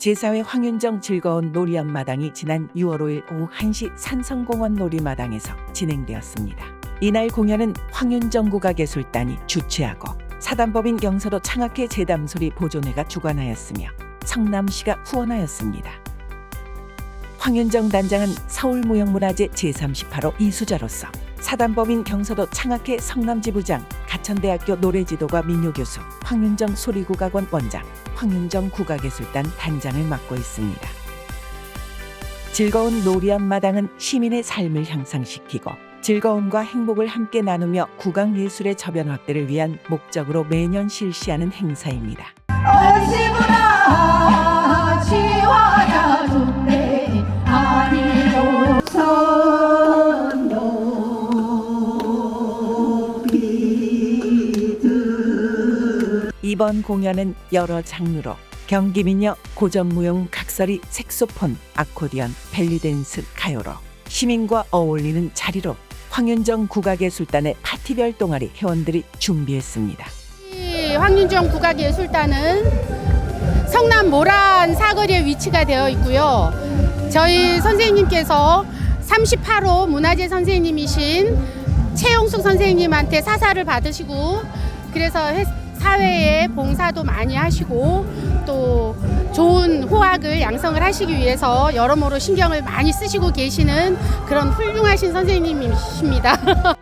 제4회 황윤정 즐거운 놀이 앞마당이 지난 6월 5일 오후 1시 산성공원 놀이마당에서 진행되었습니다. 이날 공연은 황윤정 국악예술단이 주최하고 사단법인 경서도 창학회 재담소리 보존회가 주관하였으며 성남시가 후원하였습니다. 황윤정 단장은 서울무형문화재 제38호 이수자로서 사단법인 경서도 창학회 성남지부장, 가천대학교 노래지도과 민요교수, 황윤정 소리국악원 원장, 황윤정 국악예술단 단장을 맡고 있습니다. 즐거운 놀이 앞마당은 시민의 삶을 향상시키고 즐거움과 행복을 함께 나누며 국악예술의 저변 확대를 위한 목적으로 매년 실시하는 행사입니다. 얼씨구나 이번 공연은 여러 장르로 경기민요, 고전무용, 각설이, 색소폰, 아코디언, 벨리댄스, 가요로 시민과 어울리는 자리로 황윤정 국악예술단의 파티별 동아리 회원들이 준비했습니다. 이 황윤정 국악예술단은 성남 모란 사거리에 위치가 되어 있고요. 저희 선생님께서 38호 문화재 선생님이신 최용숙 선생님한테 사사를 받으시고 그래서 회- 사회에 봉사도 많이 하시고 또 좋은 호학을 양성을 하시기 위해서 여러모로 신경을 많이 쓰시고 계시는 그런 훌륭하신 선생님이십니다.